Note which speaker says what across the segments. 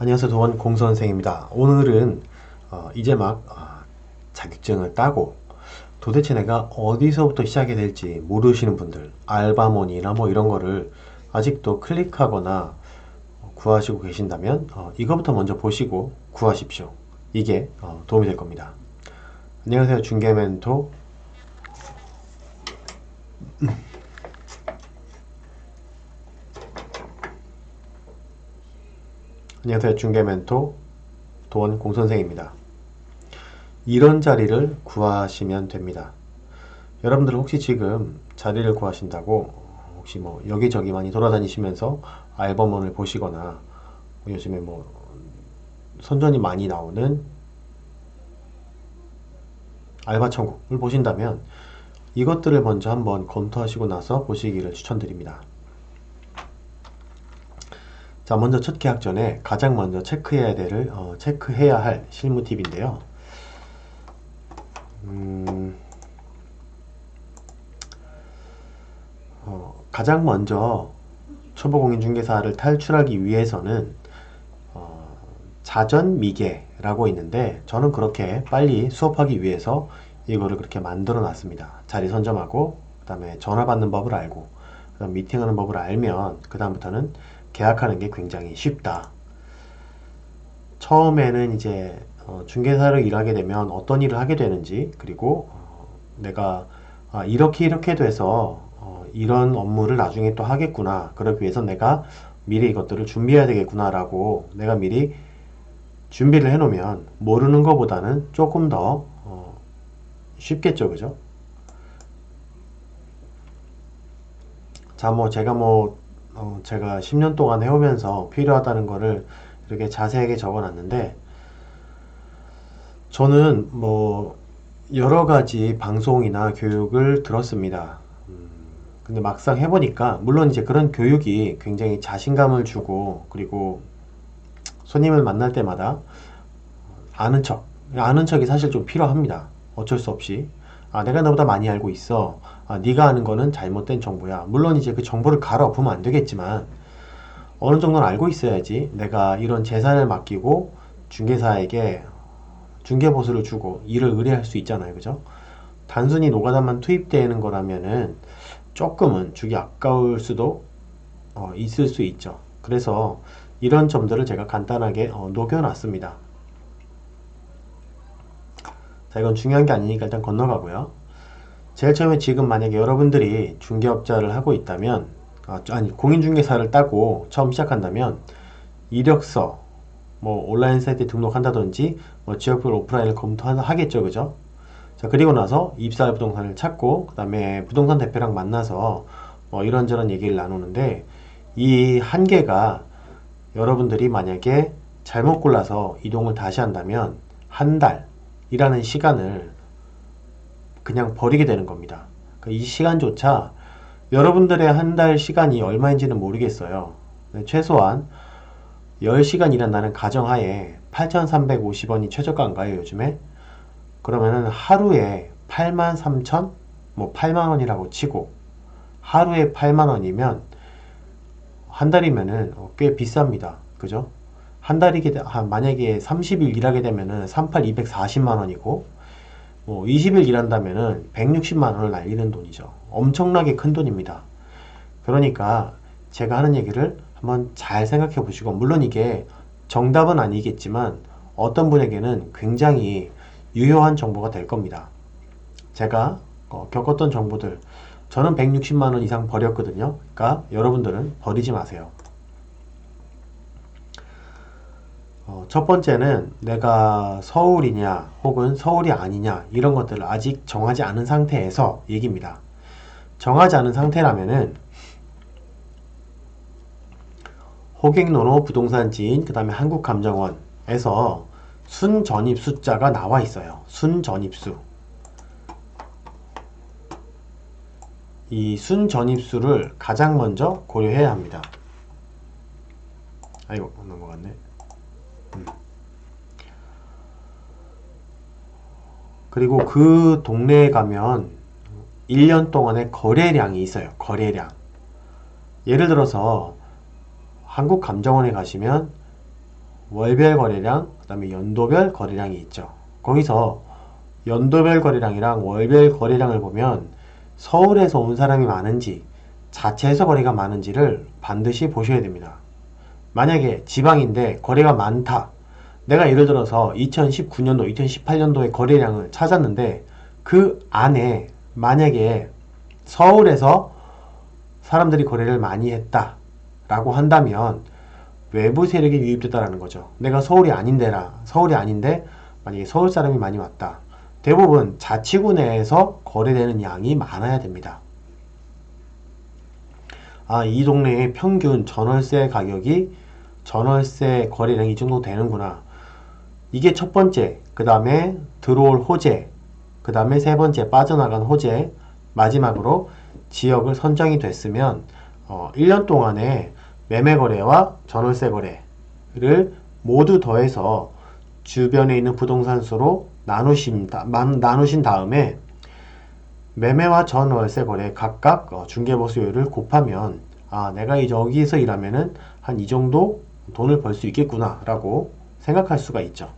Speaker 1: 안녕하세요 도원 공선생입니다. 오늘은 어, 이제 막 어, 자격증을 따고 도대체 내가 어디서부터 시작해야 될지 모르시는 분들 알바몬이나 뭐 이런 거를 아직도 클릭하거나 구하시고 계신다면 어, 이거부터 먼저 보시고 구하십시오. 이게 어, 도움이 될 겁니다. 안녕하세요 중개 멘토 안녕하세요 중개 멘토 도원 공선생입니다. 이런 자리를 구하시면 됩니다. 여러분들 혹시 지금 자리를 구하신다고 혹시 뭐 여기저기 많이 돌아다니시면서 알버몬을 보시거나 뭐 요즘에 뭐 선전이 많이 나오는 알바 천국을 보신다면 이것들을 먼저 한번 검토하시고 나서 보시기를 추천드립니다. 자, 먼저 첫 계약 전에 가장 먼저 체크해야 될, 어, 체크해야 할 실무 팁인데요. 음, 어, 가장 먼저 초보공인중개사를 탈출하기 위해서는 어, 자전 미개라고 있는데 저는 그렇게 빨리 수업하기 위해서 이거를 그렇게 만들어 놨습니다. 자리 선점하고 그 다음에 전화 받는 법을 알고 그다음 미팅하는 법을 알면 그 다음부터는 계약하는 게 굉장히 쉽다. 처음에는 이제 어, 중개사로 일하게 되면 어떤 일을 하게 되는지 그리고 어, 내가 아, 이렇게 이렇게 돼서 어, 이런 업무를 나중에 또 하겠구나. 그러기 위해서 내가 미리 이것들을 준비해야 되겠구나라고 내가 미리 준비를 해놓으면 모르는 것보다는 조금 더 어, 쉽겠죠, 그죠? 자, 뭐 제가 뭐 어, 제가 10년 동안 해오면서 필요하다는 거를 이렇게 자세하게 적어놨는데 저는 뭐 여러 가지 방송이나 교육을 들었습니다. 음, 근데 막상 해보니까 물론 이제 그런 교육이 굉장히 자신감을 주고 그리고 손님을 만날 때마다 아는 척, 아는 척이 사실 좀 필요합니다. 어쩔 수 없이. 아, 내가 너보다 많이 알고 있어. 아, 네가 아는 거는 잘못된 정보야. 물론 이제 그 정보를 갈아 보면 안 되겠지만 어느 정도는 알고 있어야지 내가 이런 재산을 맡기고 중개사에게 중개 보수를 주고 일을 의뢰할 수 있잖아요. 그죠? 단순히 노가다만 투입되는 거라면은 조금은 주기 아까울 수도 어, 있을 수 있죠. 그래서 이런 점들을 제가 간단하게 어, 녹여놨습니다. 자, 이건 중요한 게 아니니까 일단 건너가고요. 제일 처음에 지금 만약에 여러분들이 중개업자를 하고 있다면, 아, 아니, 공인중개사를 따고 처음 시작한다면, 이력서, 뭐, 온라인 사이트에 등록한다든지, 뭐, 지역별 오프라인을 검토하겠죠, 그죠? 자, 그리고 나서 입사할 부동산을 찾고, 그 다음에 부동산 대표랑 만나서, 뭐, 이런저런 얘기를 나누는데, 이 한계가 여러분들이 만약에 잘못 골라서 이동을 다시 한다면, 한 달, 이라는 시간을 그냥 버리게 되는 겁니다. 그러니까 이 시간조차 여러분들의 한 달 시간이 얼마인지는 모르겠어요. 네, 최소한 10시간 일한다는 가정하에 8,350원이 최저가인가요, 요즘에? 그러면은 하루에 8만 3천? 뭐 8만 원이라고 치고 하루에 8만 원이면 한 달이면은 꽤 비쌉니다. 그죠? 한 달이게 만약에 30일 일하게 되면은 38 240만 원이고 뭐 20일 일한다면은 160만 원을 날리는 돈이죠. 엄청나게 큰 돈입니다. 그러니까 제가 하는 얘기를 한번 잘 생각해 보시고 물론 이게 정답은 아니겠지만 어떤 분에게는 굉장히 유효한 정보가 될 겁니다. 제가 어, 겪었던 정보들 저는 160만 원 이상 버렸거든요. 그러니까 여러분들은 버리지 마세요. 어, 첫 번째는 내가 서울이냐 혹은 서울이 아니냐 이런 것들을 아직 정하지 않은 상태에서 얘기입니다. 정하지 않은 상태라면은 호객노노 부동산 지인 그 다음에 한국감정원에서 순전입 숫자가 나와 있어요. 순전입수 이 순전입수를 가장 먼저 고려해야 합니다. 아이고 넘어갔네. 그리고 그 동네에 가면 1년 동안의 거래량이 있어요. 거래량. 예를 들어서 한국감정원에 가시면 월별 거래량, 그 다음에 연도별 거래량이 있죠. 거기서 연도별 거래량이랑 월별 거래량을 보면 서울에서 온 사람이 많은지 자체에서 거래가 많은지를 반드시 보셔야 됩니다. 만약에 지방인데 거래가 많다. 내가 예를 들어서 2019년도, 2018년도의 거래량을 찾았는데 그 안에 만약에 서울에서 사람들이 거래를 많이 했다 라고 한다면 외부 세력이 유입됐다라는 거죠. 내가 서울이 아닌데라 서울이 아닌데 만약에 서울 사람이 많이 왔다. 대부분 자치구 내에서 거래되는 양이 많아야 됩니다. 아, 이 동네의 평균 전월세 가격이 전월세 거래량이 이 정도 되는구나. 이게 첫 번째. 그 다음에 들어올 호재. 그 다음에 세 번째 빠져나간 호재. 마지막으로 지역을 선정이 됐으면 어, 1년 동안에 매매 거래와 전월세 거래를 모두 더해서 주변에 있는 부동산 수로 나누신, 다, 나누신 다음에 매매와 전 월세 거래 각각 어, 중개보 수요율을 곱하면 아 내가 이제 여기서 일하면은 한 이 정도 돈을 벌 수 있겠구나 라고 생각할 수가 있죠.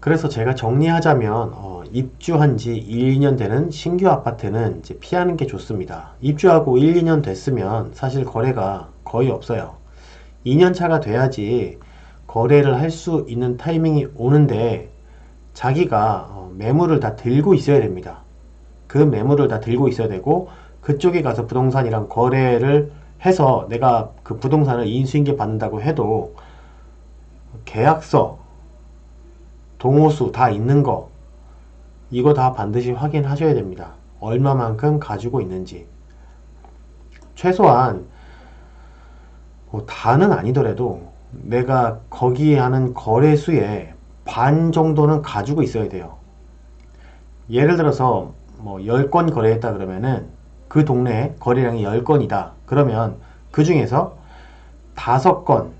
Speaker 1: 그래서 제가 정리하자면 어, 입주한 지 1, 2년 되는 신규 아파트는 이제 피하는 게 좋습니다. 입주하고 1, 2년 됐으면 사실 거래가 거의 없어요. 2년 차가 돼야지 거래를 할 수 있는 타이밍이 오는데 자기가 어, 매물을 다 들고 있어야 됩니다. 그 매물을 다 들고 있어야 되고 그쪽에 가서 부동산이랑 거래를 해서 내가 그 부동산을 인수인계 받는다고 해도 계약서 동호수 다 있는 거 이거 다 반드시 확인하셔야 됩니다. 얼마만큼 가지고 있는지 최소한 뭐 다는 아니더라도 내가 거기에 하는 거래수의 반 정도는 가지고 있어야 돼요. 예를 들어서 뭐 10건 거래했다 그러면은 그 동네에 거래량이 10건이다. 그러면 그 중에서 5건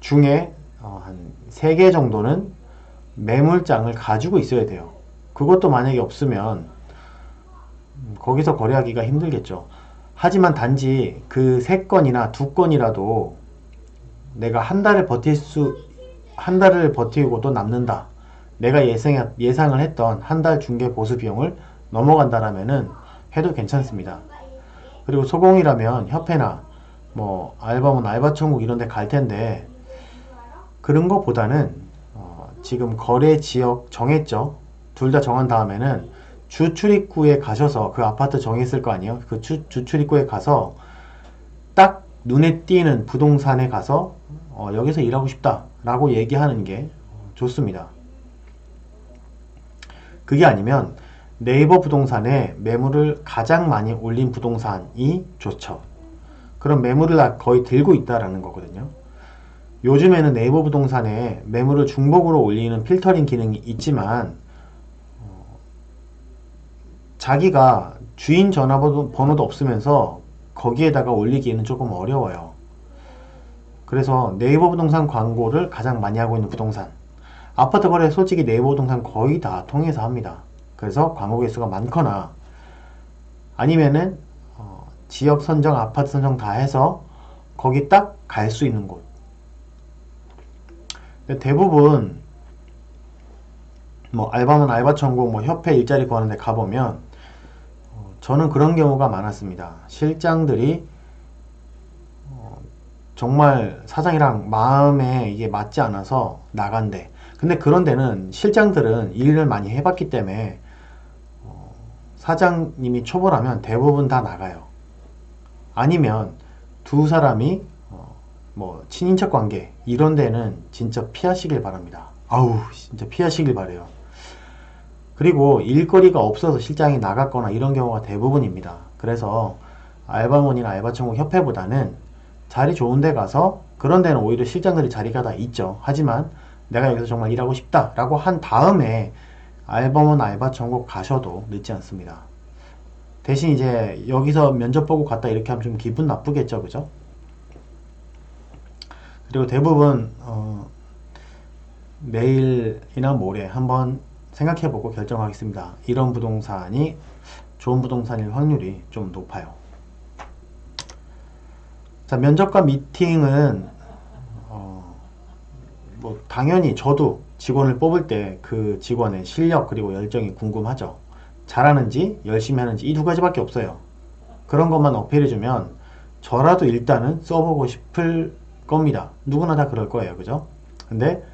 Speaker 1: 중에 어, 한 3개 정도는 매물장을 가지고 있어야 돼요. 그것도 만약에 없으면 음, 거기서 거래하기가 힘들겠죠. 하지만 단지 그 3건이나 2건이라도 내가 한 달을 버틸 수, 한 달을 버티고도 남는다. 내가 예상, 예상을 했던 한 달 중개 보수 비용을 넘어간다라면은 해도 괜찮습니다. 그리고 소공이라면 협회나 뭐 알바몬 알바천국 이런 데 갈 텐데 그런 것보다는 어 지금 거래 지역 정했죠. 둘 다 정한 다음에는 주 출입구에 가셔서 그 아파트 정했을 거 아니에요. 그 주, 주 출입구에 가서 딱 눈에 띄는 부동산에 가서 어 여기서 일하고 싶다 라고 얘기하는 게 좋습니다. 그게 아니면 네이버 부동산에 매물을 가장 많이 올린 부동산이 좋죠. 그럼 매물을 거의 들고 있다라는 거거든요. 요즘에는 네이버 부동산에 매물을 중복으로 올리는 필터링 기능이 있지만 어, 자기가 주인 전화번호도 없으면서 거기에다가 올리기에는 조금 어려워요. 그래서 네이버 부동산 광고를 가장 많이 하고 있는 부동산 아파트 거래 솔직히 네이버 부동산 거의 다 통해서 합니다. 그래서 광고 개수가 많거나 아니면은 어, 지역 선정, 아파트 선정 다 해서 거기 딱 갈 수 있는 곳. 대부분 뭐 알바몬 알바 천국 뭐 협회 일자리 구하는데 가보면 어, 저는 그런 경우가 많았습니다. 실장들이 어, 정말 사장이랑 마음에 이게 맞지 않아서 나간대. 근데 그런 데는 실장들은 일을 많이 해봤기 때문에 사장님이 초보라면 대부분 다 나가요. 아니면 두 사람이 어, 뭐 친인척 관계 이런 데는 진짜 피하시길 바랍니다. 아우 진짜 피하시길 바래요. 그리고 일거리가 없어서 실장이 나갔거나 이런 경우가 대부분입니다. 그래서 알바몬이나 알바천국 협회보다는 자리 좋은 데 가서 그런 데는 오히려 실장들이 자리가 다 있죠. 하지만 내가 여기서 정말 일하고 싶다 라고 한 다음에 알범은 알바 천국 가셔도 늦지 않습니다. 대신 이제 여기서 면접 보고 갔다 이렇게 하면 좀 기분 나쁘겠죠, 그죠? 그리고 대부분 어, 내일이나 모레 한번 생각해보고 결정하겠습니다. 이런 부동산이 좋은 부동산일 확률이 좀 높아요. 자, 면접관 미팅은 어, 뭐 당연히 저도 직원을 뽑을 때 그 직원의 실력 그리고 열정이 궁금하죠. 잘하는지 열심히 하는지 이 두 가지밖에 없어요. 그런 것만 어필해주면 저라도 일단은 써보고 싶을 겁니다. 누구나 다 그럴 거예요. 그죠? 근데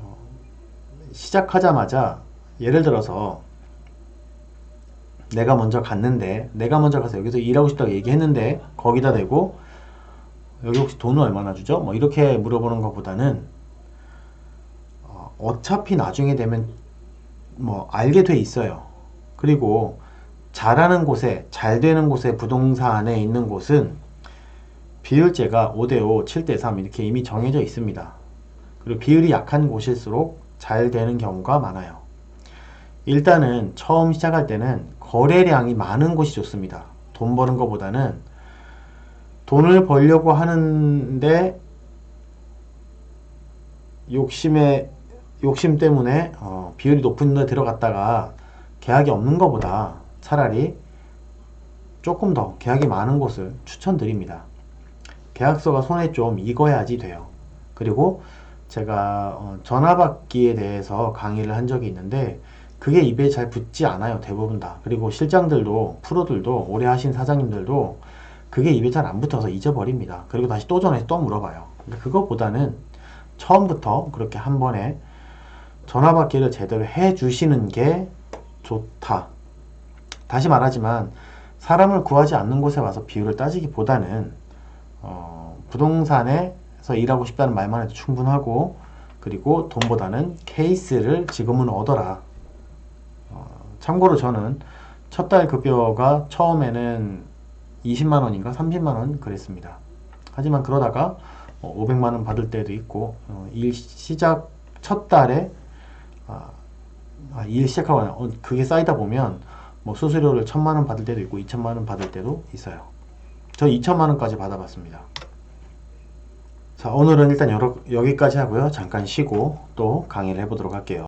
Speaker 1: 어, 시작하자마자 예를 들어서 내가 먼저 갔는데 내가 먼저 가서 여기서 일하고 싶다고 얘기했는데 거기다 대고 여기 혹시 돈을 얼마나 주죠? 뭐 이렇게 물어보는 것보다는 어, 어차피 나중에 되면 뭐 알게 돼 있어요. 그리고 잘하는 곳에 잘 되는 곳에 부동산에 있는 곳은 비율제가 5대5, 7대3 이렇게 이미 정해져 있습니다. 그리고 비율이 약한 곳일수록 잘 되는 경우가 많아요. 일단은 처음 시작할 때는 거래량이 많은 곳이 좋습니다. 돈 버는 것보다는 돈을 벌려고 하는데 욕심에 욕심 때문에 어, 비율이 높은 데 들어갔다가 계약이 없는 것보다 차라리 조금 더 계약이 많은 곳을 추천드립니다. 계약서가 손에 좀 익어야지 돼요. 그리고 제가 어, 전화받기에 대해서 강의를 한 적이 있는데 그게 입에 잘 붙지 않아요. 대부분 다. 그리고 실장들도 프로들도 오래 하신 사장님들도 그게 입에 잘 안 붙어서 잊어버립니다. 그리고 다시 또 전화해서 또 물어봐요. 그것보다는 처음부터 그렇게 한 번에 전화 받기를 제대로 해 주시는 게 좋다. 다시 말하지만 사람을 구하지 않는 곳에 와서 비율을 따지기보다는 어, 부동산에서 일하고 싶다는 말만 해도 충분하고 그리고 돈보다는 케이스를 지금은 얻어라. 어, 참고로 저는 첫 달 급여가 처음에는 20만 원인가 30만 원 그랬습니다. 하지만 그러다가 500만 원 받을 때도 있고 어, 일 시작 첫 달에 아, 아, 일 시작하고 나- 어, 그게 쌓이다 보면 뭐 수수료를 1000만 원 받을 때도 있고 2000만 원 받을 때도 있어요. 저 2천만 원까지 받아봤습니다. 자, 오늘은 일단 여러, 여기까지 하고요. 잠깐 쉬고 또 강의를 해보도록 할게요.